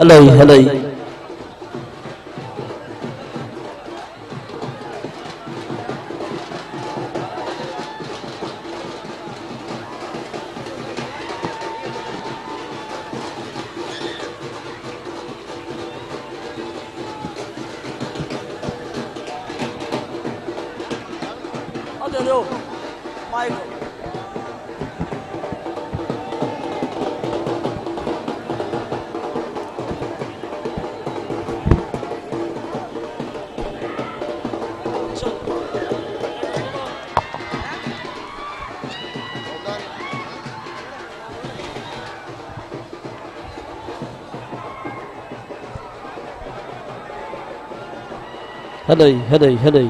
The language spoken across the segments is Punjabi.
ਹਲੋ ਜੀ ਹਲੋ ਜੀ ਹਲੋ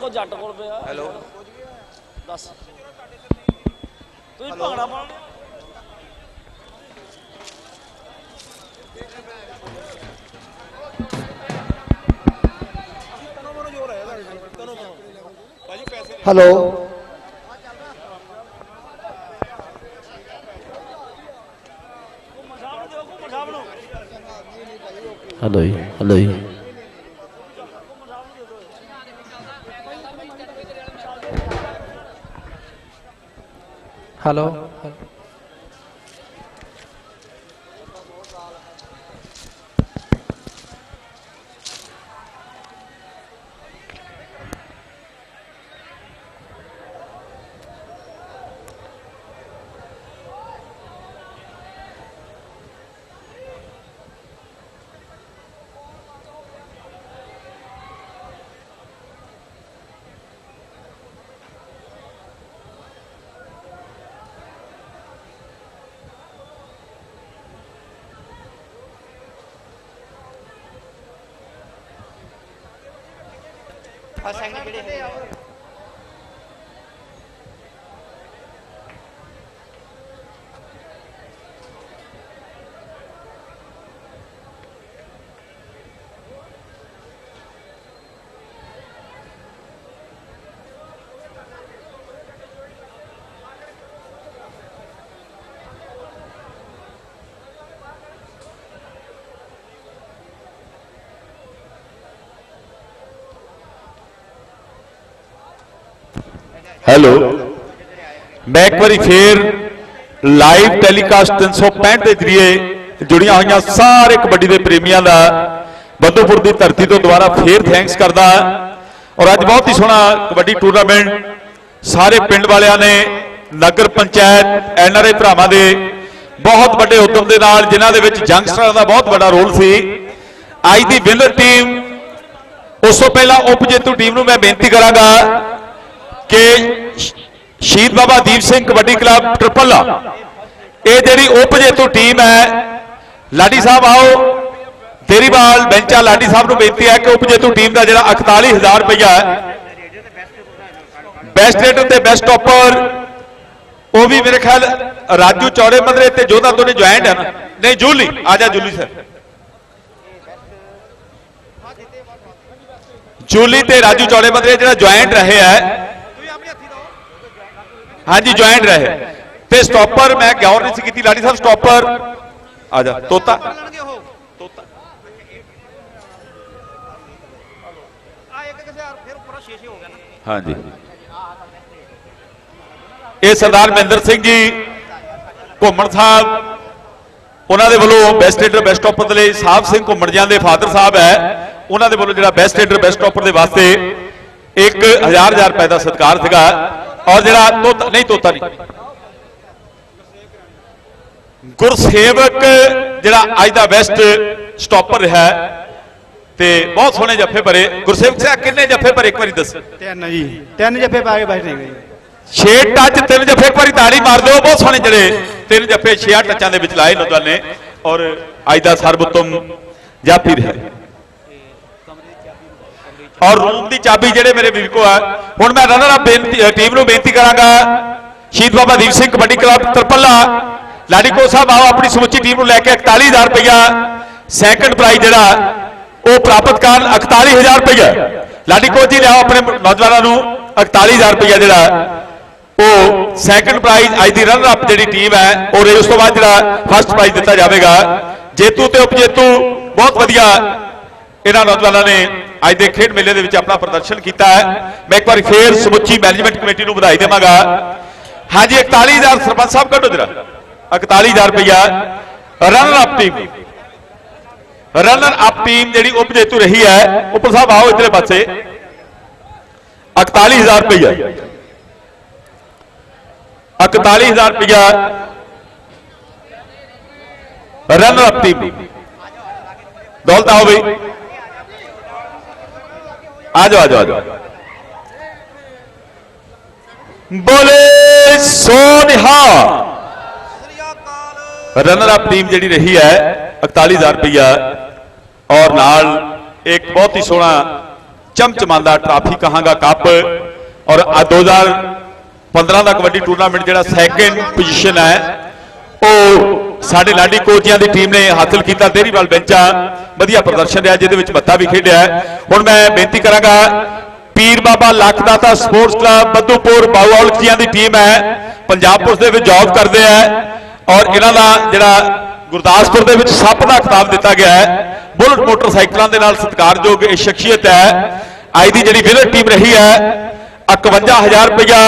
ਕੋ ਜੱਟ ਕੋਲ ਪਿਆ ਹੈਲੋ ਦੱਸ ਤੁਸੀਂ ਭੰਗੜਾ ਹੈਲੋ ਘੁੰਮਣ ਸਾਹਿਬ ਨੂੰ ਦਿਓ ਘੁੰਮਣ ਸਾਹਿਬ ਨੂੰ ਹਲੋ ਜੀ ਹਲੋ ਜੀ ਹੈਲੋ ਫਸਾਂਗੇ ਕਿਹੜੇ ਹੈਲੋ ਮੈਂ ਇੱਕ ਵਾਰੀ ਫੇਰ ਲਾਈਵ ਟੈਲੀਕਾਸਟ 365 ਦੇ ਜਰੀਏ ਜੁੜੀਆਂ ਹੋਈਆਂ ਸਾਰੇ ਕਬੱਡੀ ਦੇ ਪ੍ਰੇਮੀਆਂ ਦਾ ਬੱਦੋਪੁਰ ਦੀ ਧਰਤੀ ਤੋਂ ਦੁਬਾਰਾ ਫੇਰ ਥੈਂਕਸ ਕਰਦਾ ਔਰ ਅੱਜ ਬਹੁਤ ਹੀ ਸੋਹਣਾ ਕਬੱਡੀ ਟੂਰਨਾਮੈਂਟ ਸਾਰੇ ਪਿੰਡ ਵਾਲਿਆਂ ਨੇ, ਨਗਰ ਪੰਚਾਇਤ ਐਨਆਰਆਈ ਭਰਾਵਾਂ ਦੇ, ਬਹੁਤ ਵੱਡੇ ਉਦਮ ਦੇ ਨਾਲ ਜਿਨ੍ਹਾਂ ਦੇ ਵਿੱਚ ਜੰਗਸਟਰਾਂ ਦਾ ਬਹੁਤ ਵੱਡਾ ਰੋਲ ਸੀ। ਅੱਜ ਦੀ ਵਿਨਰ ਟੀਮ ਉਸ ਤੋਂ ਪਹਿਲਾਂ ਉਪ ਜੇਤੂ ਟੀਮ ਨੂੰ ਮੈਂ ਬੇਨਤੀ ਕਰਾਂਗਾ ਕਿ ਸ਼ਹੀਦ ਬਾਬਾ ਦੀਪ ਸਿੰਘ ਕਬੱਡੀ ਕਲੱਬ ਟ੍ਰਿਪਲਾ ਇਹ ਜਿਹੜੀ ਉਪਜੇਤੂ ਟੀਮ ਹੈ, ਲਾਡੀ ਸਾਹਿਬ ਆਓ। ਦੇਰੀਵਾਲ ਬੈਂਚਾ, ਲਾਡੀ ਸਾਹਿਬ ਨੂੰ ਬੇਨਤੀ ਹੈ ਕਿ ਉਪਜੇਤੂ ਟੀਮ ਦਾ ਜਿਹੜਾ 41000 ਰੁਪਇਆ ਹੈ ਬੈਸਟ ਰੇਟਰ ਤੇ ਬੈਸਟ ਟੌਪਰ ਉਹ ਵੀ ਮੇਰੇ ਖਿਆਲ ਰਾਜੂ ਚੌੜੇ ਮਦਰੇ ਤੇ ਜੋਧਾ ਦੋਨੇ ਜੁਆਇੰਟ ਹੈ ਨਾ ਨਹੀਂ, ਜੂਲੀ, ਆ ਜਾ ਜੂਲੀ ਸਰ ਜੂਲੀ ਤੇ ਰਾਜੂ ਚੌੜੇ ਮਦਰੇ ਜਿਹੜਾ ਜੁਆਇੰਟ ਰਹੇ ਹੈ ਹਾਂਜੀ ਜੁਆਇੰਟ ਰਹੇ ਤੇ ਸਟਾਪਰ ਮੈਂ ਗੌਰ ਨਹੀਂ ਸੀ ਕੀਤੀ ਲਾਡੀ ਸਾਹਿਬ ਸਟਾਪਰ ਆ ਜਾ ਤੋਤਾ ਤੋਤਾ ਹਾਂਜੀ ਇਹ ਸਰਦਾਰ ਮਹਿੰਦਰ ਸਿੰਘ ਜੀ ਘੁੰਮਣ ਸਾਹਿਬ ਉਹਨਾਂ ਦੇ ਵੱਲੋਂ ਬੈਸਟ ਲੀਡਰ ਬੈਸਟ ਟੌਪਰ ਦੇ ਲਈ ਸਾਹਿਬ ਸਿੰਘ ਘੁੰਮਣ ਜਾਂ ਦੇ ਫਾਦਰ ਸਾਹਿਬ ਹੈ ਉਹਨਾਂ ਦੇ ਵੱਲੋਂ ਜਿਹੜਾ ਬੈਸਟ ਲੀਡਰ ਬੈਸਟ ਟੌਪਰ ਦੇ ਵਾਸਤੇ 1000 ਹਜ਼ਾਰ ਰੁਪਏ ਦਾ ਸਤਿਕਾਰ ਸੀਗਾ ਔਰ ਜਿਹੜਾ ਤੋਤਾ ਨਹੀਂ ਤੋਤਾ ਨਹੀਂ। ਗੁਰਸੇਵਕ ਜਿਹੜਾ ਅੱਜ ਦਾ ਬੈਸਟ ਸਟਾਪਰ ਰਿਹਾ ਹੈ ਤੇ ਬਹੁਤ ਸੋਹਣੇ ਜੱਫੇ ਭਰੇ। ਗੁਰਸੇਵਕ ਸਿੰਘ ਕਿੰਨੇ ਜੱਫੇ ਭਰੇ? ਇੱਕ ਵਾਰੀ ਦੱਸ। ਤਿੰਨ ਜੀ। ਤਿੰਨ ਜੱਫੇ ਪਾ ਕੇ ਬੈਠੇ ਗਏ ਛੇ ਟੱਚ ਤਿੰਨ ਜੱਫੇ ਇੱਕ ਵਾਰੀ ਤਾੜੀ ਮਾਰ ਦਿਓ। ਬਹੁਤ ਸੋਹਣੇ ਜਿਹੜੇ ਤਿੰਨ ਜੱਫੇ ਛੇ ਟੱਚਾਂ ਦੇ ਵਿੱਚ ਲਾਏ ਨੌਜਵਾਨ ਨੇ। ਔਰ ਅੱਜ ਦਾ ਸਰਬੋਤਮ ਜਾਫੀ ਰਿਹਾ ਔਰ ਰੂਮ ਦੀ ਚਾਬੀ ਜਿਹੜੇ ਮੇਰੇ ਵੀਰ ਕੋ ਆ, ਹੁਣ ਮੈਂ ਰਨਰ ਅਪ ਬੇਨਤੀ ਟੀਮ ਨੂੰ ਬੇਨਤੀ ਕਰਾਂਗਾ। ਸ਼ਹੀਦ ਬਾਬਾ ਦੀਪ ਸਿੰਘ ਕਬੱਡੀ ਕਲੱਬ ਤਰਪੱਲਾ ਲਾੜੀਕੋ ਸਾਹਿਬ ਆਓ, ਆਪਣੀ ਸਮੁੱਚੀ ਟੀਮ ਨੂੰ ਲੈ ਕੇ 41000 ਰੁਪਇਆ ਸੈਕੰਡ ਪ੍ਰਾਈਜ਼ ਜਿਹੜਾ, ਉਹ ਪ੍ਰਾਪਤ ਕਰਨ 41000 ਰੁਪਇਆ ਲਾੜੀਕੋ ਜੀ ਲਿਆਓ ਆਪਣੇ ਨੌਜਵਾਨਾਂ ਨੂੰ 41000 ਰੁਪਇਆ ਜਿਹੜਾ, ਉਹ ਸੈਕੰਡ ਪ੍ਰਾਈਜ਼ ਅੱਜ ਦੀ ਰਨਰ ਅਪ ਜਿਹੜੀ ਟੀਮ ਹੈ ਔਰ ਉਸ ਤੋਂ ਬਾਅਦ ਜਿਹੜਾ ਫਸਟ ਪ੍ਰਾਈਜ਼ ਦਿੱਤਾ ਜਾਵੇਗਾ। ਜੇਤੂ ਤੇ ਉਪਜੇਤੂ, ਬਹੁਤ ਵਧੀਆ ਇਹਨਾਂ ਨੌਜਵਾਨਾਂ ਨੇ ਅੱਜ ਦੇ ਖੇਡ ਮੇਲੇ ਦੇ ਵਿੱਚ ਆਪਣਾ ਪ੍ਰਦਰਸ਼ਨ ਕੀਤਾ ਹੈ। ਮੈਂ ਇੱਕ ਵਾਰੀ ਫੇਰ ਸਮੁੱਚੀ ਮੈਨੇਜਮੈਂਟ ਕਮੇਟੀ ਨੂੰ ਵਧਾਈ ਦੇਵਾਂਗਾ। ਹਾਂਜੀ 41000 ਸਰਪੰਚ ਸਾਹਿਬ, ਕੱਢੋ ਜਰਾ। 41000 ਰੁਪਇਆ runner up team runner up team ਜਿਹੜੀ ਉਪ ਜੇਤੂ ਰਹੀ ਹੈ, ਉੱਪਰ ਸਾਹਿਬ ਆਓ ਇਧਰੇ ਪਾਸੇ। 41000 ਰੁਪਇਆ 41000 ਰੁਪਇਆ ਰਨਰ ਅਪ ਟੀਮ ਦੌਲਤ ਆਓ ਬਈ। ਆ ਜਾਓ ਆ ਜਾਓ ਆ ਜਾਓ ਬੋਲੇ ਸੋਨਿਹਾ। ਰਨਰ ਅਪ ਟੀਮ ਜਿਹੜੀ ਰਹੀ ਹੈ 41000 ਰੁਪਇਆ ਔਰ ਨਾਲ ਇੱਕ ਬਹੁਤ ਹੀ ਸੋਹਣਾ, ਚਮਚਮਾਂਦਾ ਟਰਾਫੀ ਕਹਾਂਗਾ ਕੱਪ। ਔਰ ਆ 2015 ਦਾ ਕਬੱਡੀ ਟੂਰਨਾਮੈਂਟ ਜਿਹੜਾ ਸੈਕਿੰਡ ਪੋਜੀਸ਼ਨ ਹੈ, ਉਹ ਸਾਡੇ ਲਾਡੀ ਕੋਚੀਆਂ ਦੀ ਟੀਮ ਨੇ ਹਾਸਲ ਕੀਤਾ ਦੇਰੀਵਾਲ ਬੈਂਚਾਂ ਵਧੀਆ ਪ੍ਰਦਰਸ਼ਨ ਰਿਹਾ, ਜਿਹਦੇ ਵਿੱਚ ਮੱਤਾ ਵੀ ਖੇਡਿਆ ਹੁਣ ਮੈਂ ਬੇਨਤੀ ਕਰਾਂਗਾ, ਪੀਰ ਬਾਬਾ ਲੱਖਦਾਤਾ ਸਪੋਰਟਸ ਕਲੱਬ, ਬੱਦੂਪੁਰ ਬਾਉਲਕ ਜੀਆਂ ਦੀ ਟੀਮ ਹੈ। ਪੰਜਾਬ ਪੁਲਿਸ ਦੇ ਵਿੱਚ ਜੌਬ ਕਰਦੇ ਆ ਔਰ ਇਹਨਾਂ ਦਾ ਜਿਹੜਾ ਗੁਰਦਾਸਪੁਰ ਦੇ ਵਿੱਚ ਸੱਪ ਦਾ ਖਿਤਾਬ ਦਿੱਤਾ ਗਿਆ ਹੈ। ਬੁਲਟ ਮੋਟਰਸਾਈਕਲਾਂ ਦੇ ਨਾਲ ਸਤਿਕਾਰਯੋਗ ਇਹ ਸ਼ਖਸੀਅਤ ਹੈ। ਅੱਜ ਦੀ ਜਿਹੜੀ ਵਿਨਰ ਟੀਮ ਰਹੀ ਹੈ 51000 ਰੁਪਇਆ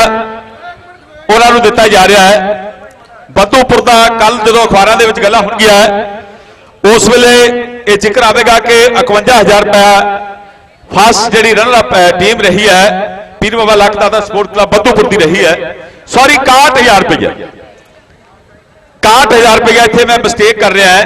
ਉਹਨਾਂ ਨੂੰ ਦਿੱਤਾ ਜਾ ਰਿਹਾ ਹੈ। ਬੱਦੂਪੁਰ ਦਾ ਕੱਲ ਜਦੋਂ ਅਖਬਾਰਾਂ ਦੇ ਵਿੱਚ ਗੱਲਾਂ ਹੋਣਗੀਆਂ, ਉਸ ਵੇਲੇ ਇਹ ਜ਼ਿਕਰ ਆਵੇਗਾ ਕਿ 51000 ਰੁਪਇਆ ਫਸਟ ਜਿਹੜੀ ਰਨਰ ਅਪ ਟੀਮ ਰਹੀ ਹੈ, ਪੀਰ ਬਾਬਾ ਲੱਖਦਾ ਦਾ ਸਪੋਰਟ ਕਲੱਬ ਬੱਦੂਪੁਰ ਦੀ ਰਹੀ ਹੈ। ਸੌਰੀ 61000 ਰੁਪਇਆ 61000 ਰੁਪਇਆ ਇੱਥੇ ਮੈਂ ਮਿਸਟੇਕ ਕਰ ਰਿਹਾ ਹੈ।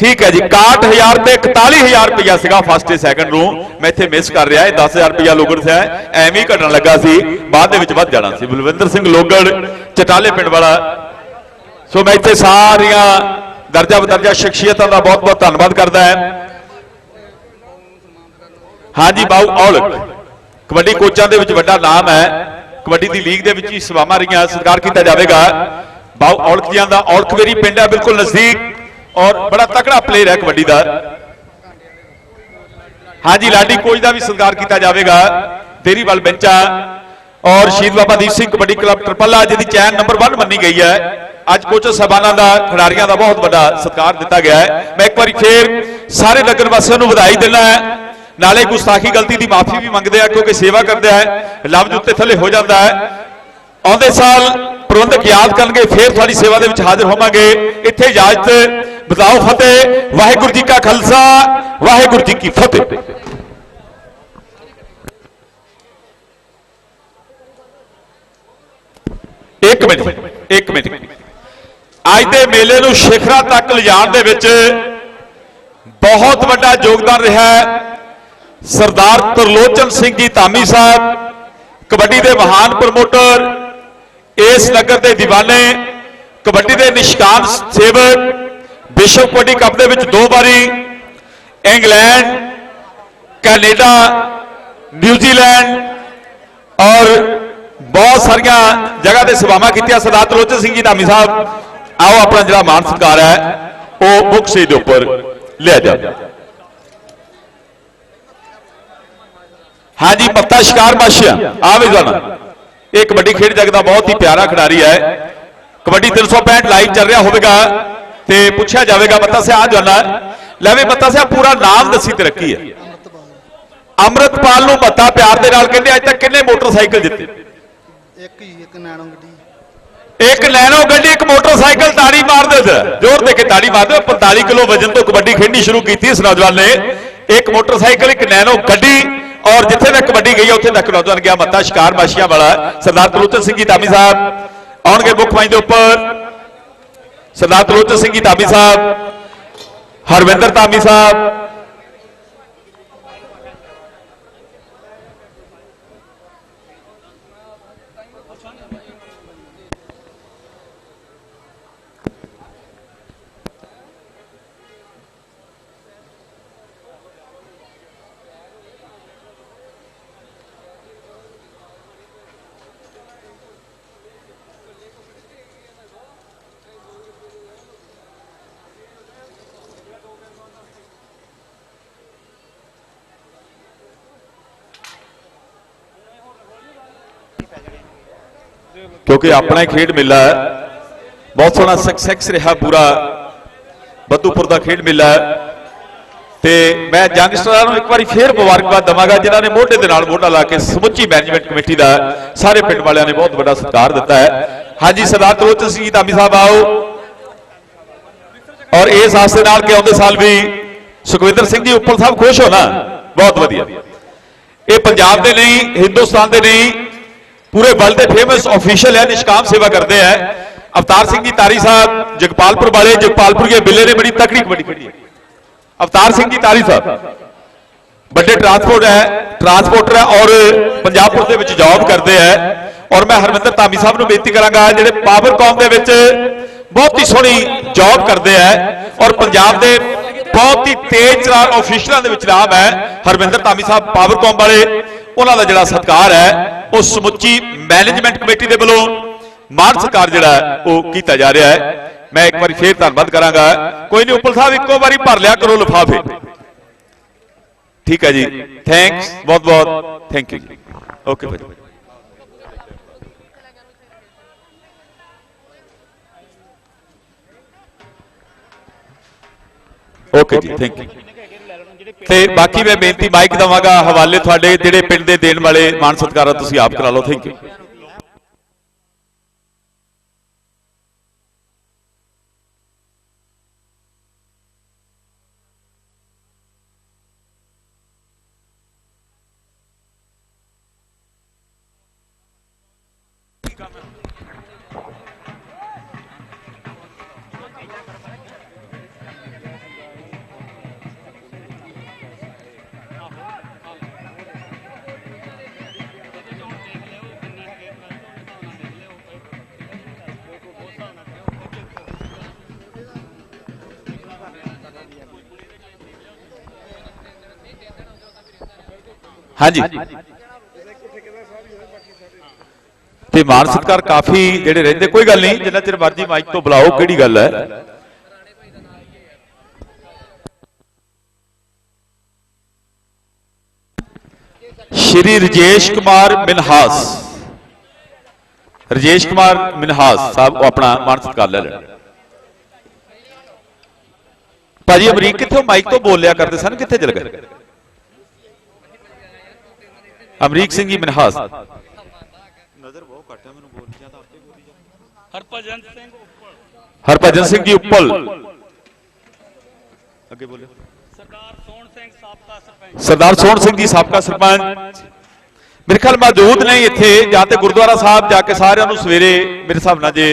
ਠੀਕ ਹੈ ਜੀ 61000 ਤੇ 41000 ਰੁਪਇਆ ਸੀਗਾ ਫਸਟ ਤੇ ਸੈਕੰਡ ਨੂੰ। ਮੈਂ ਇੱਥੇ ਮਿਸ ਕਰ ਰਿਹਾ ਇਹ 10000 ਰੁਪਇਆ ਲੋਗੜ ਸੀ ਐਵੇਂ ਹੀ ਘਟਣ ਲੱਗਾ ਸੀ। ਬਾਅਦ ਦੇ ਵਿੱਚ ਵੱਧ ਜਾਣਾ ਸੀ। ਬਲਵਿੰਦਰ ਸਿੰਘ ਲੋਗੜ ਚਟਾਲੇ ਪਿੰਡ ਵਾਲਾ। ਸੋ ਮੈਂ ਇੱਥੇ ਸਾਰੀਆਂ ਦਰਜਾ ਬਦਰਜਾ ਸ਼ਖਸੀਅਤਾਂ ਦਾ ਬਹੁਤ ਬਹੁਤ ਧੰਨਵਾਦ ਕਰਦਾ ਹੈ। ਹਾਂਜੀ ਬਾਉ ਔਲਖ। ਕਬੱਡੀ ਕੋਚਾਂ ਦੇ ਵਿੱਚ ਵੱਡਾ ਨਾਮ ਹੈ। ਕਬੱਡੀ ਦੀ ਲੀਗ ਦੇ ਵਿੱਚ ਹੀ ਸਵਾਮਾਂ ਰਹੀਆਂ। ਸਤਿਕਾਰ ਕੀਤਾ ਜਾਵੇਗਾ। ਬਾਉ ਔਲਖ ਜੀਆਂ ਦਾ ਔਲਖਵੇਰੀ ਪਿੰਡ ਹੈ ਬਿਲਕੁਲ ਨਜ਼ਦੀਕ। ਔਰ ਬੜਾ ਤਕੜਾ ਪਲੇਅਰ ਹੈ ਕਬੱਡੀ ਦਾ। ਹਾਂਜੀ, ਲਾਡੀ ਕੋਚ ਦਾ ਵੀ ਸਤਿਕਾਰ ਕੀਤਾ ਜਾਵੇਗਾ। ਦੇਰੀਵਾਲ ਬੈਂਚਾ। ਔਰ ਸ਼ਹੀਦ ਬਾਬਾ ਦੀਪ ਸਿੰਘ ਕਬੱਡੀ ਕਲੱਬ ਟਰਪੱਲਾ ਜਿਹਦੀ ਚੈਨ ਨੰਬਰ 1 ਮੰਨੀ ਗਈ ਹੈ। ਅੱਜ ਕੋਚ ਸਹਿਬਾਨਾਂ ਦਾ, ਖਿਡਾਰੀਆਂ ਦਾ ਬਹੁਤ ਵੱਡਾ ਸਤਿਕਾਰ ਦਿੱਤਾ ਗਿਆ ਹੈ। ਮੈਂ ਇੱਕ ਵਾਰੀ ਫੇਰ ਸਾਰੇ ਨਗਰ ਵਾਸੀਆਂ ਨੂੰ ਵਧਾਈ ਦਿੰਦਾ ਹੈ। ਨਾਲੇ ਗੁਸਤਾਖੀ, ਗਲਤੀ ਦੀ ਮਾਫੀ ਵੀ ਮੰਗਦੇ ਆ ਕਿਉਂਕਿ ਸੇਵਾ ਕਰਦੇ ਆ ਲਫ਼ਜ਼ ਉੱਤੇ ਥੱਲੇ ਹੋ ਜਾਂਦਾ ਹੈ। ਆਉਂਦੇ ਸਾਲ ਪ੍ਰਬੰਧਕ ਯਾਦ ਕਰਨਗੇ, ਫੇਰ ਤੁਹਾਡੀ ਸੇਵਾ ਦੇ ਵਿੱਚ ਹਾਜ਼ਰ ਹੋਵਾਂਗੇ। ਇੱਥੇ ਇਜਾਜ਼ਤ ਬਤਾਓ ਫਤਿਹ। ਵਾਹਿਗੁਰੂ ਜੀ ਕਾ ਖਾਲਸਾ, ਵਾਹਿਗੁਰੂ ਜੀ ਕੀ ਫਤਿਹ। ਇੱਕ ਮਿੰਟ ਇੱਕ ਮਿੰਟ। ਅੱਜ ਦੇ ਮੇਲੇ ਨੂੰ ਸਿਖਰਾਂ ਤੱਕ ਲਿਜਾਣ ਦੇ ਵਿੱਚ ਬਹੁਤ ਵੱਡਾ ਯੋਗਦਾਨ ਰਿਹਾ ਹੈ ਸਰਦਾਰ ਤਰਲੋਚਨ ਸਿੰਘ ਜੀ ਧਾਮੀ ਸਾਹਿਬ, ਕਬੱਡੀ ਦੇ ਮਹਾਨ ਪ੍ਰਮੋਟਰ, ਇਸ ਨਗਰ ਦੇ دیਵਾਨੇ ਕਬੱਡੀ ਦੇ ਨਿਸ਼ਕਾਨ ਸੇਵਕ ਵਿਸ਼ਵ ਕਬੱਡੀ ਕੱਪ ਦੇ ਵਿੱਚ ਦੋ ਵਾਰੀ ਇੰਗਲੈਂਡ, ਕੈਨੇਡਾ, ਨਿਊਜ਼ੀਲੈਂਡ ਔਰ ਬਹੁਤ ਸਾਰੀਆਂ ਜਗ੍ਹਾ ਤੇ ਸੇਵਾਵਾਂ ਕੀਤੀਆਂ। ਸਰਦਾਰ ਤਰਲੋਚਨ ਸਿੰਘ ਜੀ, ਧਾਮੀ ਸਾਹਿਬ, ਆਓ ਆਪਣਾ ਜਿਹੜਾ ਮਾਨ ਸਤਿਕਾਰ ਹੈ, ਉਹ ਬੁੱਕ ਸਟੇਜ ਦੇ ਉੱਪਰ ਲਿਆ ਜਾਵੇ। ਹਾਂਜੀ, ਪੱਤਾ ਸ਼ਿਕਾਰ ਬਾਸ਼ੀਆ ਆਵੇ ਜਾਣਾ ਇਹ ਕਬੱਡੀ ਖੇਡ ਜਗ ਦਾ ਬਹੁਤ ਹੀ ਪਿਆਰਾ ਖਿਡਾਰੀ ਹੈ। ਕਬੱਡੀ 365 ਲਾਈਵ ਚੱਲ ਰਿਹਾ ਹੋਵੇਗਾ। ਤੇ ਪੁੱਛਿਆ ਜਾਵੇਗਾ ਮੱਤਾ ਸਿਆ ਆ ਜਾਣਾ ਲੈ ਵੀ ਮੱਤਾ ਸਿਆ ਪੂਰਾ ਨਾਮ ਦੱਸੀ ਤੇ ਰੱਖੀ ਹੈ। ਅੰਮ੍ਰਿਤਪਾਲ ਨੂੰ ਮੱਤਾ ਪਿਆਰ ਦੇ ਨਾਲ ਕਹਿੰਦੇ ਅੱਜ ਤੱਕ ਕਿੰਨੇ ਮੋਟਰਸਾਈਕਲ ਜਿੱਤੇ? ਇੱਕ ਹੀ ਇੱਕ ਨੈਣੋ ਗੱਡੀ। ਇੱਕ ਨੈਨੋ ਗੱਡੀ ਇੱਕ ਮੋਟਰਸਾਈਕਲ ਤਾੜੀ ਮਾਰਦੇ ਸੀ ਜ਼ੋਰ ਦੇ ਕੇ ਤਾੜੀ ਮਾਰਦੇ 45 ਕਿਲੋ ਵਜਨ ਤੋਂ ਕਬੱਡੀ ਖੇਡਣੀ ਸ਼ੁਰੂ ਕੀਤੀ ਇਸ ਨੌਜਵਾਨ ਨੇ। ਇੱਕ ਮੋਟਰਸਾਈਕਲ ਇੱਕ ਨੈਨੋ ਗੱਡੀ ਔਰ ਜਿੱਥੇ ਤੱਕ ਕਬੱਡੀ ਗਈ ਉੱਥੇ ਤੱਕ ਨੌਜਵਾਨ ਗਿਆ। ਮੱਤਾ ਸ਼ਿਕਾਰ ਮਾਸ਼ੀਆਂ ਵਾਲਾ ਸਰਦਾਰ ਤਲੋਚਨ ਸਿੰਘ ਜੀ ਧਾਮੀ ਸਾਹਿਬ ਆਉਣਗੇ ਮੁੱਖ ਮੰਚ ਦੇ ਉੱਪਰ। ਸਰਦਾਰ ਤਲੋਚਨ ਸਿੰਘ ਜੀ ਧਾਮੀ ਸਾਹਿਬ ਹਰਵਿੰਦਰ ਧਾਮੀ ਸਾਹਿਬ ਕਿਉਂਕਿ ਆਪਣਾ ਹੀ ਖੇਡ ਮੇਲਾ ਹੈ। ਬਹੁਤ ਸੋਹਣਾ ਸਕਸੈਸ ਰਿਹਾ ਪੂਰਾ। ਬੱਦੂਪੁਰ ਦਾ ਖੇਡ ਮੇਲਾ ਤੇ ਮੈਂ ਜੰਗਸਟਰਾਂ ਨੂੰ ਇੱਕ ਵਾਰੀ ਫੇਰ ਮੁਬਾਰਕਬਾਦ ਦਵਾਂਗਾ, ਜਿਨ੍ਹਾਂ ਨੇ ਮੋਢੇ ਦੇ ਨਾਲ ਮੋਢਾ ਲਾ ਕੇ ਸਮੁੱਚੀ ਮੈਨੇਜਮੈਂਟ ਕਮੇਟੀ ਦਾ ਸਾਰੇ ਪਿੰਡ ਵਾਲਿਆਂ ਨੇ ਬਹੁਤ ਵੱਡਾ ਸਤਿਕਾਰ ਦਿੱਤਾ ਹੈ। ਹਾਂਜੀ, ਸਰਦਾਰ ਤਰੋਚਨ ਸਿੰਘ ਧਾਮੀ ਸਾਹਿਬ ਆਓ। ਔਰ ਇਸ ਆਸਤੇ ਨਾਲ ਕਿ ਆਉਂਦੇ ਸਾਲ ਵੀ ਸੁਖਵਿੰਦਰ ਸਿੰਘ ਜੀ ਉੱਪਰ ਸਾਹਿਬ ਖੁਸ਼ ਹੋ ਨਾ ਬਹੁਤ ਵਧੀਆ। ਇਹ ਪੰਜਾਬ ਦੇ ਨਹੀਂ, ਹਿੰਦੁਸਤਾਨ ਦੇ ਨਹੀਂ ਪੂਰੇ ਵਰਲਡ ਦੇ ਫੇਮਸ ਅਫੀਸ਼ੀਅਲ ਹੈ, ਨਿਸ਼ਕਾਮ ਸੇਵਾ ਕਰਦੇ ਹੈ। ਅਵਤਾਰ ਸਿੰਘ ਜੀ, ਤਾਰੀ ਸਾਹਿਬ, ਜਗਪਾਲਪੁਰ ਵਾਲੇ, ਜਗਪਾਲਪੁਰ ਦੇ ਬਿੱਲੇ ਨੇ ਬੜੀ ਤਕੜੀ ਕਬੱਡੀ ਖੇਡੀ ਅਵਤਾਰ ਸਿੰਘ ਜੀ, ਤਾਰੀ ਸਾਹਿਬ, ਵੱਡੇ ਟਰਾਂਸਪੋਰਟ ਹੈ ਟਰਾਂਸਪੋਰਟਰ ਹੈ ਔਰ ਪੰਜਾਬਪੁਰ ਦੇ ਵਿੱਚ ਜੌਬ ਕਰਦੇ ਹੈ। ਔਰ ਮੈਂ ਹਰਮਿੰਦਰ ਧਾਮੀ ਸਾਹਿਬ ਨੂੰ ਬੇਨਤੀ ਕਰਾਂਗਾ, ਜਿਹੜੇ ਪਾਵਰਕਾਮ ਦੇ ਵਿੱਚ ਬਹੁਤ ਹੀ ਸੋਹਣੀ ਜੌਬ ਕਰਦੇ ਹੈ ਔਰ ਪੰਜਾਬ ਦੇ ਬਹੁਤ ਹੀ ਤੇਜ਼ ਚਲਾਨ ਅਫੀਸ਼ਲਾਂ ਦੇ ਵਿੱਚ ਨਾਮ ਹੈ। ਹਰਮਿੰਦਰ ਧਾਮੀ ਸਾਹਿਬ ਪਾਵਰਕਾਮ ਵਾਲੇ, ਉਹਨਾਂ ਦਾ ਜਿਹੜਾ ਸਤਿਕਾਰ ਹੈ ਉਹ ਸਮੁੱਚੀ ਮੈਨੇਜਮੈਂਟ ਕਮੇਟੀ ਦੇ ਵੱਲੋਂ ਮਾਨ ਸਤਿਕਾਰ ਜਿਹੜਾ ਹੈ ਉਹ ਕੀਤਾ ਜਾ ਰਿਹਾ ਹੈ ਮੈਂ ਇੱਕ ਵਾਰੀ ਫੇਰ ਧੰਨਵਾਦ ਕਰਾਂਗਾ ਕੋਈ ਨਹੀਂ ਉੱਪਲ ਸਾਹਿਬ ਇੱਕੋ ਵਾਰੀ ਭਰ ਲਿਆ ਕਰੋ ਲਿਫਾਫੇ ਠੀਕ ਹੈ ਜੀ ਥੈਂਕਸ ਬਹੁਤ ਬਹੁਤ ਥੈਂਕ ਯੂ ਜੀ ਓਕੇ ਭਾਈ ਓਕੇ ਜੀ ਥੈਂਕ ਯੂ ਤੇ ਬਾਕੀ ਮੈਂ ਬੇਨਤੀ ਮਾਈਕ ਦਵਾਂਗਾ, ਹਵਾਲੇ ਤੁਹਾਡੇ ਜਿਹੜੇ ਪਿੰਡ ਦੇ ਦੇਣ ਵਾਲੇ ਮਾਨ ਸਤਿਕਾਰਾਂ ਤੁਸੀਂ ਆਪ ਕਰਾ ਲਓ ਥੈਂਕ ਯੂ ਹਾਂਜੀ। ਤੇ ਮਾਨ ਸਤਿਕਾਰ ਕਾਫੀ ਜਿਹੜੇ ਰਹਿੰਦੇ ਕੋਈ ਗੱਲ ਨਹੀਂ ਜਿੰਨਾ ਚਿਰ ਮਰਜ਼ੀ ਮਾਈਕ ਤੋਂ ਬੁਲਾਓ ਕਿਹੜੀ ਗੱਲ ਹੈ? ਸ਼੍ਰੀ ਰਜੇਸ਼ ਕੁਮਾਰ ਮਿਨਹਾਸ। ਰਜੇਸ਼ ਕੁਮਾਰ ਮਿਨਹਾਸ ਸਾਹਿਬ ਆਪਣਾ ਮਾਨ ਸਤਿਕਾਰ ਲੈ ਲੈਣ। ਭਾਜੀ ਅਮਰੀਕ ਕਿੱਥੋਂ ਮਾਈਕ ਤੋਂ ਬੋਲਿਆ ਕਰਦੇ ਸਨ ਕਿੱਥੇ ਚਲ ਗਏ? ਅਮਰੀਕ ਸਿੰਘ ਜੀ ਮਿਨਹਾਸ ਹਰਭਜਨ ਸਿੰਘ ਉੱਪਰ ਹਰਭਜਨ ਸਿੰਘ ਜੀ ਉੱਪਲ ਅੱਗੇ ਬੋਲਿਓ ਸਰਦਾਰ ਸੋਹਣ ਸਿੰਘ ਸਾਬਕਾ ਸਰਪੰਚ ਸਰਦਾਰ ਸੋਹਣ ਸਿੰਘ ਜੀ ਸਾਬਕਾ ਸਰਪੰਚ ਮੇਰੇ ਖਿਆਲ ਮੌਜੂਦ ਨਹੀਂ ਇੱਥੇ ਜਾਂ ਤੇ ਗੁਰਦੁਆਰਾ ਸਾਹਿਬ ਜਾ ਕੇ ਸਾਰਿਆਂ ਨੂੰ ਸਵੇਰੇ ਮੇਰੇ ਹਿਸਾਬ ਨਾਲ ਜੇ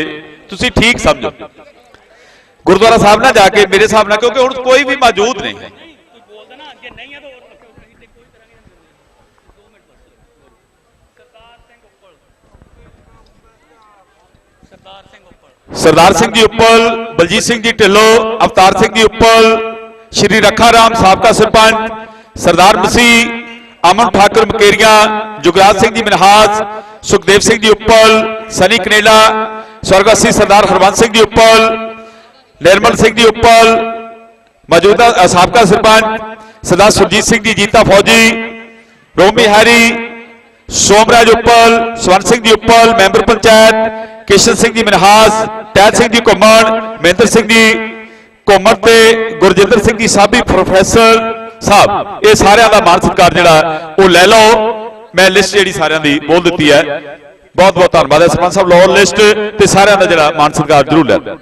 ਤੁਸੀਂ ਠੀਕ ਸਮਝੋ ਗੁਰਦੁਆਰਾ ਸਾਹਿਬ ਨਾਲ ਜਾ ਕੇ ਮੇਰੇ ਹਿਸਾਬ ਨਾਲ ਕਿਉਂਕਿ ਹੁਣ ਕੋਈ ਵੀ ਮੌਜੂਦ ਨਹੀਂ ਹੈ ਸਰਦਾਰ ਸਿੰਘ ਜੀ ਉੱਪਲ ਬਲਜੀਤ ਸਿੰਘ ਜੀ ਢਿੱਲੋਂ ਅਵਤਾਰ ਸਿੰਘ ਜੀ ਉੱਪਲ ਸ਼੍ਰੀ ਰੱਖਾ ਰਾਮ ਸਾਬਕਾ ਸਰਪੰਚ ਸਰਦਾਰ ਮਸੀਹ ਅਮਨ ਠਾਕੁਰ ਮਕੇਰੀਆਂ ਜੁਗਰਾਜ ਸਿੰਘ ਜੀ ਮਨਹਾਸ ਸੁਖਦੇਵ ਸਿੰਘ ਜੀ ਉੱਪਲ ਸਨੀ ਕਨੇਲਾ ਸਵਰਗਵਾਸੀ ਸਰਦਾਰ ਹਰਵੰਤ ਸਿੰਘ ਜੀ ਉੱਪਲ ਨਿਰਮਲ ਸਿੰਘ ਜੀ ਉੱਪਲ ਮੌਜੂਦਾ ਅ, ਸਾਬਕਾ ਸਰਪੰਚ ਸਰਦਾਰ ਸੁਰਜੀਤ ਸਿੰਘ ਜੀ ਜੀਤਾ ਫੌਜੀ ਰੋਮੀ ਹੈਰੀ ਸੋਮਰਾਜ ਉੱਪਲ ਸਵਰਨ ਸਿੰਘ ਜੀ ਉੱਪਲ ਮੈਂਬਰ ਪੰਚਾਇਤ ਕਿਸ਼ਨ ਸਿੰਘ ਜੀ ਮਨਹਾਸ ਟੈਲ ਸਿੰਘ ਜੀ ਘੁੰਮਣ, ਮਹਿੰਦਰ ਸਿੰਘ ਜੀ ਘੁੰਮਣ ਤੇ ਗੁਰਜਿੰਦਰ ਸਿੰਘ ਜੀ ਸਾਬੀ, ਪ੍ਰੋਫੈਸਰ ਸਾਹਿਬ, ਇਹ ਸਾਰਿਆਂ ਦਾ ਮਾਨ ਸਤਿਕਾਰ ਜਿਹੜਾ ਉਹ ਲੈ ਲਓ। ਮੈਂ ਲਿਸਟ ਜਿਹੜੀ ਸਾਰਿਆਂ ਦੀ ਬੋਲ ਦਿੱਤੀ ਹੈ। ਬਹੁਤ ਬਹੁਤ ਧੰਨਵਾਦ ਹੈ। ਸਰਪੰਚ ਸਾਹਿਬ ਲਓ ਲਿਸਟ ਤੇ ਸਾਰਿਆਂ ਦਾ ਜਿਹੜਾ ਮਾਨ ਸਤਿਕਾਰ ਜ਼ਰੂਰ ਲੈ ਲਓ।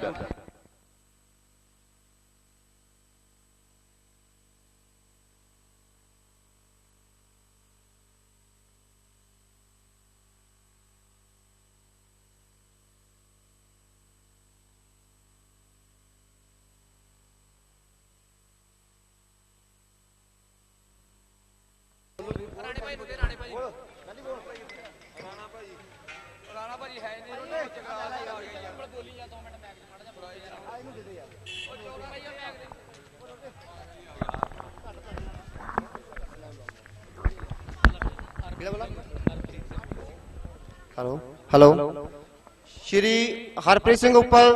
ਹੈਲੋ ਹੈਲੋ ਸ਼੍ਰੀ ਹਰਪ੍ਰੀਤ ਸਿੰਘ ਉੱਪਲ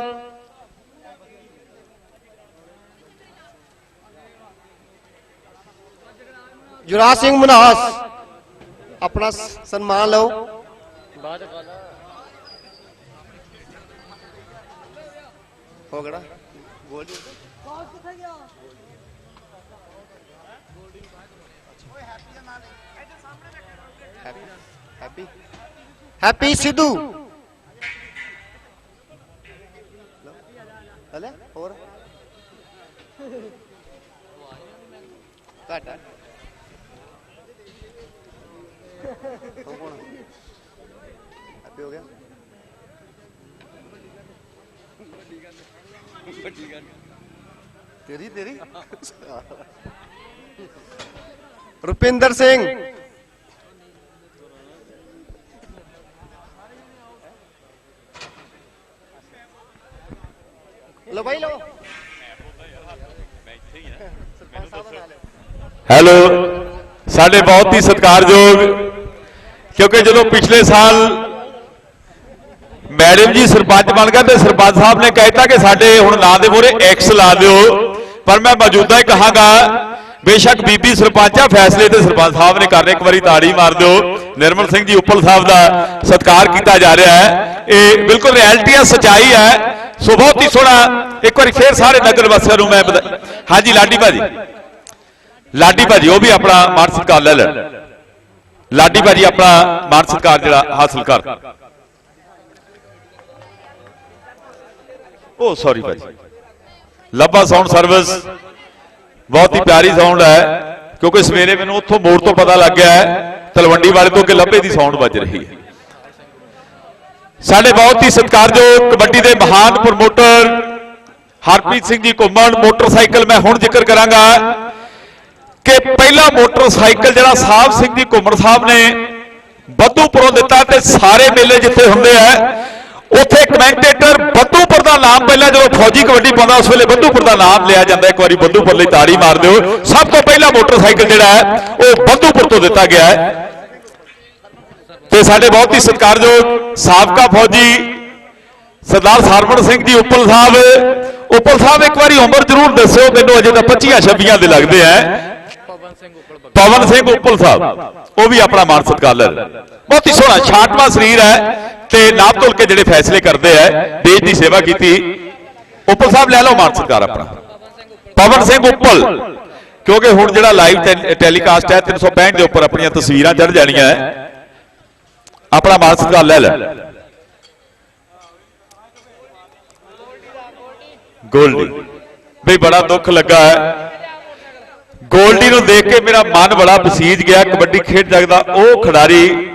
ਯੁਵਰਾਜ ਸਿੰਘ ਮਨਹਾਸ ਆਪਣਾ ਸ- ਸਨਮਾਨ ਲਓ ਹੋ ਗੜਾ ਗੋਲਡੀ ਹੈਪੀ ਸਿੱਧੂ ਹਲੇ ਹੋਰ ਘੱਟ। ਹੋਰ ਕੌਣ ਹੈਪੀ ਹੋ ਗਿਆ ਤੇਰੀ ਤੇਰੀ ਰੁਪਿੰਦਰ ਸਿੰਘ ਲੋ ਭਾਈ ਲੋ ਹੈਲੋ, ਸਾਡੇ ਬਹੁਤ ਹੀ ਸਤਿਕਾਰਯੋਗ, ਕਿਉਂਕਿ ਜਦੋਂ ਪਿਛਲੇ ਸਾਲ ਮੈਡਮ ਜੀ ਸਰਪੰਚ ਬਣ ਗਿਆ ਤੇ ਸਰਪੰਚ ਸਾਹਿਬ ਨੇ ਕਹਿਤਾ ਕਿ ਸਾਡੇ ਹੁਣ ਨਾਂ ਦੇ ਮੂਹਰੇ ਐਕਸ ਲਾ ਦਿਓ, ਪਰ ਮੈਂ ਮੌਜੂਦਾ ਹੀ ਕਹਾਂਗਾ, ਬੇਸ਼ੱਕ ਬੀਬੀ ਸਰਪੰਚ ਆ, ਫੈਸਲੇ ਤੇ ਸਰਪੰਚ ਸਾਹਿਬ ਨੇ ਕਰਨੇ, ਇੱਕ ਵਾਰੀ ਤਾੜੀ ਮਾਰ ਦਿਓ। ਨਿਰਮਲ ਸਿੰਘ ਜੀ ਉੱਪਲ ਸਾਹਿਬ ਦਾ ਸਤਿਕਾਰ ਕੀਤਾ ਜਾ ਰਿਹਾ ਹੈ। ਇਹ ਬਿਲਕੁਲ ਰਿਐਲਿਟੀ ਹੈ ਸਚਾਈ ਹੈ ਸੋ ਬਹੁਤ ਹੀ ਸੋਹਣਾ, ਇੱਕ ਵਾਰੀ ਫੇਰ ਸਾਰੇ ਨਗਰ ਵਾਸੀਆਂ ਨੂੰ ਮੈਂ ਹਾਂਜੀ, ਲਾਡੀ ਭਾਜੀ। ਲਾਡੀ ਭਾਜੀ, ਉਹ ਵੀ ਆਪਣਾ ਮਾਨ ਸਤਿਕਾਰ ਲੈ ਲੈਣ। ਲਾਡੀ ਭਾਜੀ ਆਪਣਾ ਮਾਨ ਸਤਿਕਾਰ ਜਿਹੜਾ ਹਾਸਲ ਕਰ। ਉਹ ਸੌਰੀ ਭਾਜੀ। ਲੱਭਾ ਸਾਊਂਡ ਸਰਵਿਸ ਬਹੁਤ ਹੀ ਪਿਆਰੀ ਸਾਊਂਡ ਹੈ, ਕਿਉਂਕਿ ਸਵੇਰੇ ਮੈਨੂੰ ਉੱਥੋਂ ਮੋੜ ਤੋਂ ਪਤਾ ਲੱਗ ਗਿਆ ਤਲਵੰਡੀ ਵਾਲੇ ਤੋਂ ਕਿ ਲੱਭੇ ਦੀ ਸਾਊਂਡ ਵੱਜ ਰਹੀ ਹੈ। ਸਾਡੇ ਬਹੁਤ ਹੀ ਸਤਿਕਾਰਯੋਗ ਕਬੱਡੀ ਦੇ ਮਹਾਨ ਪ੍ਰਮੋਟਰ ਹਰਪ੍ਰੀਤ ਸਿੰਘ ਜੀ ਘੁੰਮਣ, ਮੋਟਰਸਾਈਕਲ ਮੈਂ ਹੁਣ ਜ਼ਿਕਰ ਕਰਾਂਗਾ। ਕਿ ਪਹਿਲਾ ਮੋਟਰਸਾਈਕਲ ਜਿਹੜਾ ਸਾਹਿਬ ਸਿੰਘ ਜੀ ਘੁੰਮਣ ਸਾਹਿਬ ਨੇ ਬੱਧੂਪੁਰੋਂ ਦਿੱਤਾ ਤੇ ਸਾਰੇ ਮੇਲੇ ਜਿੱਥੇ ਹੁੰਦੇ ਆ, ਉੱਥੇ ਕਮੈਂਟੇਟਰ ਬੱਧੂਪੁਰ ਦਾ ਨਾਮ ਪਹਿਲਾਂ ਜਦੋਂ ਫੌਜੀ ਕਬੱਡੀ ਪਾਉਂਦਾ ਉਸ ਵੇਲੇ ਬੱਧੂਪੁਰ ਦਾ ਨਾਮ ਲਿਆ ਜਾਂਦਾ ਇੱਕ ਵਾਰੀ ਬੱਧੂਪੁਰ ਲਈ ਤਾੜੀ ਮਾਰ ਦਿਓ। ਸਭ ਤੋਂ ਪਹਿਲਾ ਮੋਟਰਸਾਈਕਲ ਜਿਹੜਾ ਹੈ, ਉਹ ਬੱਧੂਪੁਰ ਤੋਂ ਦਿੱਤਾ ਗਿਆ ਹੈ। ਤੇ ਸਾਡੇ ਬਹੁਤ ਹੀ ਸਤਿਕਾਰਯੋਗ ਸਾਬਕਾ ਫੌਜੀ ਸਰਦਾਰ ਸਰਵਣ ਸਿੰਘ ਜੀ ਉੱਪਲ ਸਾਹਿਬ ਉੱਪਲ ਸਾਹਿਬ ਇੱਕ ਵਾਰੀ ਉਮਰ ਜ਼ਰੂਰ ਦੱਸਿਓ, ਮੈਨੂੰ ਅਜੇ ਤਾਂ 25 26 ਦੇ ਲੱਗਦੇ ਆ। ਪਵਨ ਸਿੰਘ ਉੱਪਲ ਸਾਹਿਬ, ਉਹ ਵੀ ਆਪਣਾ ਮਾਨ ਸਤਿਕਾਰ ਲੈ ਰਹੇ। ਬਹੁਤ ਹੀ ਸੋਹਣਾ, ਛਾਟਵਾ ਸਰੀਰ ਹੈ ਤੇ ਨਾਪ ਤੋਲ ਕੇ ਜਿਹੜੇ ਫੈਸਲੇ ਕਰਦੇ ਆ ਦੇਸ਼ ਦੀ ਸੇਵਾ ਕੀਤੀ। ਉੱਪਲ ਸਾਹਿਬ ਲੈ ਲਓ ਮਾਨ ਸਤਿਕਾਰ ਆਪਣਾ। ਪਵਨ ਸਿੰਘ ਉੱਪਲ, ਕਿਉਂਕਿ ਹੁਣ ਜਿਹੜਾ ਲਾਈਵ ਟੈਲੀਕਾਸਟ ਹੈ 365 ਦੇ ਉੱਪਰ ਆਪਣੀਆਂ ਤਸਵੀਰਾਂ ਚੜ ਜਾਣੀਆਂ ਹੈ। ਆਪਣਾ ਮਾਨ ਸਤਿਕਾਰ ਲੈ ਲੈ। ਗੋਲਡੀ। ਬਈ ਬੜਾ ਦੁੱਖ ਲੱਗਾ ਹੈ ਗੋਲਡੀ ਨੂੰ ਦੇਖ ਕੇ ਮੇਰਾ ਮਨ ਬੜਾ ਬਸੀਜ ਗਿਆ, ਕਬੱਡੀ ਖੇਡ ਜਗਦਾ, ਉਹ ਖਿਡਾਰੀ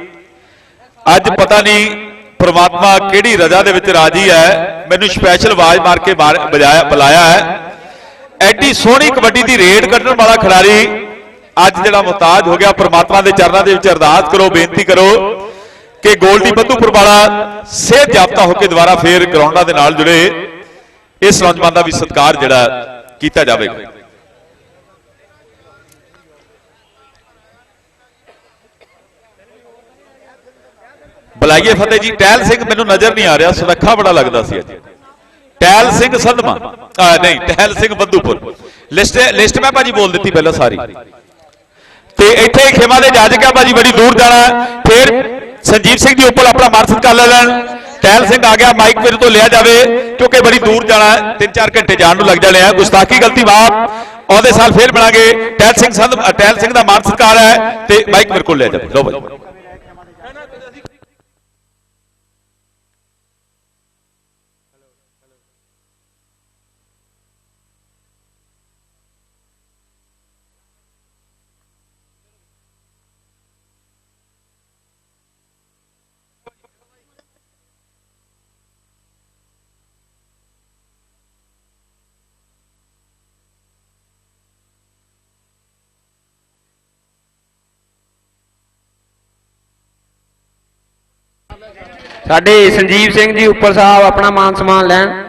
ਅੱਜ ਪਤਾ ਨਹੀਂ ਪ੍ਰਮਾਤਮਾ ਕਿਹੜੀ ਰਜ਼ਾ ਦੇ ਵਿੱਚ ਰਾਜੀ ਹੈ, ਮੈਨੂੰ ਸਪੈਸ਼ਲ ਆਵਾਜ਼ ਮਾਰ ਕੇ ਮਾਰ- ਬੁਲਾਇਆ ਬੁਲਾਇਆ ਹੈ। ਐਡੀ ਸੋਹਣੀ ਕਬੱਡੀ ਦੀ ਰੇਡ ਕੱਢਣ ਵਾਲਾ ਖਿਡਾਰੀ ਅੱਜ ਜਿਹੜਾ ਮੁਹਤਾਜ ਹੋ ਗਿਆ, ਪ੍ਰਮਾਤਮਾ ਦੇ ਚਰਨਾਂ ਦੇ ਵਿੱਚ ਅਰਦਾਸ ਕਰੋ, ਬੇਨਤੀ ਕਰੋ ਕਿ ਗੋਲਡੀ ਬੱਧੂਪੁਰ ਵਾਲਾ ਸਿਹਤ ਜਾਬਤਾ ਹੋ ਕੇ ਦੁਬਾਰਾ ਫੇਰ ਗਰਾਊਂਡਾਂ ਦੇ ਨਾਲ ਜੁੜੇ। ਇਸ ਨੌਜਵਾਨ ਦਾ ਵੀ ਸਤਿਕਾਰ ਜਿਹੜਾ ਕੀਤਾ ਜਾਵੇਗਾ। ਬੁਲਾਈਏ ਫਤਿਹ ਜੀ ਟਹਿਲ ਸਿੰਘ ਮੈਨੂੰ ਨਜ਼ਰ ਨਹੀਂ ਆ ਰਿਹਾ, ਸੁਨੱਖਾ ਬੜਾ ਲੱਗਦਾ ਸੀ ਅੱਜ। ਟਹਿਲ ਸਿੰਘ ਸੰਧਮਾ ਆ ਨਹੀਂ ਟਹਿਲ ਸਿੰਘ ਬੱਦੂਪੁਰ। ਲਿਸਟ ਲਿਸਟ ਮੈਂ ਭਾਜੀ ਬੋਲ ਦਿੱਤੀ ਪਹਿਲਾਂ ਸਾਰੀ। ਤੇ ਇੱਥੇ ਖੇਮਾ ਦੇ ਜੱਜ ਕਿਆ ਭਾਜੀ, ਬੜੀ ਦੂਰ ਜਾਣਾ ਫਿਰ ਸੰਜੀਵ ਸਿੰਘ ਜੀ ਉੱਪਰ ਆਪਣਾ ਮਾਨ ਸਤਿਕਾਰ ਲੈ ਲੈਣ। ਟਹਿਲ ਸਿੰਘ ਆ ਗਿਆ, ਮਾਈਕ ਮੇਰੇ ਤੋਂ ਲਿਆ ਜਾਵੇ, ਕਿਉਂਕਿ ਬੜੀ ਦੂਰ ਜਾਣਾ ਤਿੰਨ ਚਾਰ ਘੰਟੇ ਜਾਣ ਨੂੰ ਲੱਗ ਜਾਣੇ ਆ। ਗੁਸਤਾਖੀ ਗਲਤੀ ਮਾਫ ਉਹਦੇ ਸਾਲ ਫੇਰ ਬਣਾਂਗੇ। ਟਹਿਲ ਸਿੰਘ ਸੰਧ ਟਹਿਲ ਸਿੰਘ ਦਾ ਮਾਨ ਸਤਿਕਾਰ ਹੈ ਤੇ ਮਾਈਕ ਮੇਰੇ ਕੋਲ ਲੈ ਜਾਵੇ। ਲਓ ਭਾਈ। ਸਾਡੇ ਸੰਜੀਵ ਸਿੰਘ ਜੀ ਉੱਪਰ ਸਾਹਿਬ ਆਪਣਾ ਮਾਨ ਸਨਮਾਨ ਲੈਣ।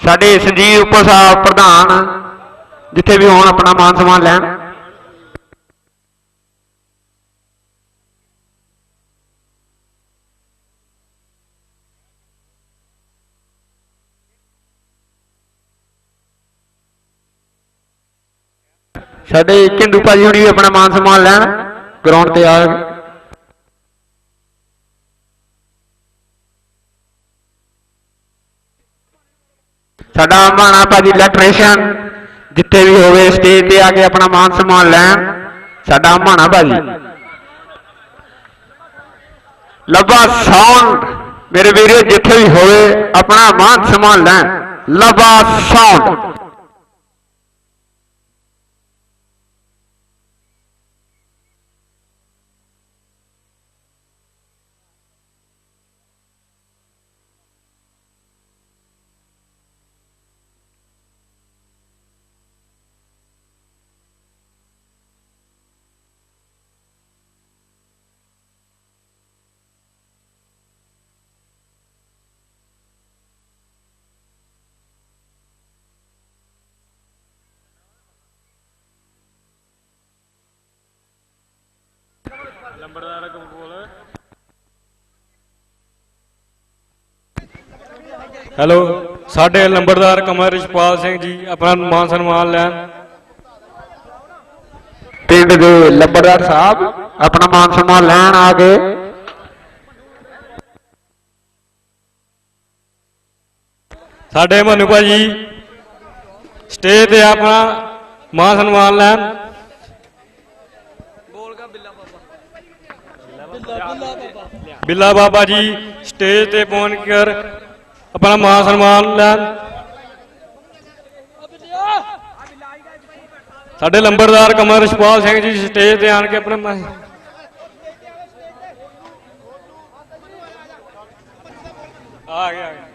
ਸਾਡੇ ਸੰਜੀਵ ਉੱਪਰ ਸਾਹਿਬ ਪ੍ਰਧਾਨ, ਜਿੱਥੇ ਵੀ ਹੋਣ ਆਪਣਾ ਮਾਨ ਸਨਮਾਨ ਲੈਣ। ਸਾਡੇ ਝਿੰਦੂ ਭਾਜੀ ਹੁਣੀ ਵੀ ਆਪਣਾ ਮਾਨ ਸਨਮਾਨ ਲੈਣ, ਗਰਾਊਂਡ ਤੇ ਆ ਸਾਡਾ ਮਾਣਾ ਭਾਜੀ ਇਲੈਕਟ੍ਰੀਸ਼ੀਅਨ ਜਿੱਥੇ ਵੀ ਹੋਵੇ ਸਟੇਜ ਤੇ ਆ ਕੇ ਆਪਣਾ ਮਾਨ ਸਨਮਾਨ ਲੈਣ, ਸਾਡਾ ਮਾਣਾ ਭਾਜੀ। ਲੱਭਾ ਸਾਉਣ, ਮੇਰੇ ਵੀਰੋ, ਜਿੱਥੇ ਵੀ ਹੋਵੇ ਆਪਣਾ ਮਾਨ ਸਨਮਾਨ ਲੈਣ, ਲੱਭਾ ਸਾਊਂਡ ਹੈਲੋ ਸਾਡੇ ਲੰਬੜਦਾਰ ਕਮਰ ਰਿਸ਼ਪਾਲ ਸਿੰਘ ਜੀ ਆਪਣਾ ਮਾਨ ਸਨਮਾਨ ਲੈਣ। ਪਿੰਡ ਦੇ ਲੰਬੜਦਾਰ ਸਾਹਿਬ ਆਪਣਾ ਮਾਨ ਸਨਮਾਨ ਲੈਣ ਆ ਕੇ। ਸਾਡੇ ਮਨੂ ਭਾਜੀ ਸਟੇਜ ਤੇ ਆਪਣਾ ਮਾਨ ਸਨਮਾਨ ਲੈਣ। ਬਿੱਲਾ ਬਾਬਾ ਜੀ ਸਟੇਜ ਤੇ ਪਹੁੰਚ ਕਰ ਆਪਣਾ ਮਾਨ ਸਨਮਾਨ ਲੈਣ। ਸਾਡੇ ਲੰਬਰਦਾਰ ਕਮਰ ਰਿਸ਼ਪਾਲ ਸਿੰਘ ਜੀ ਸਟੇਜ ਤੇ ਆਣ ਕੇ ਆਪਣੇ ਮਾਨ- ਆ ਗਿਆ।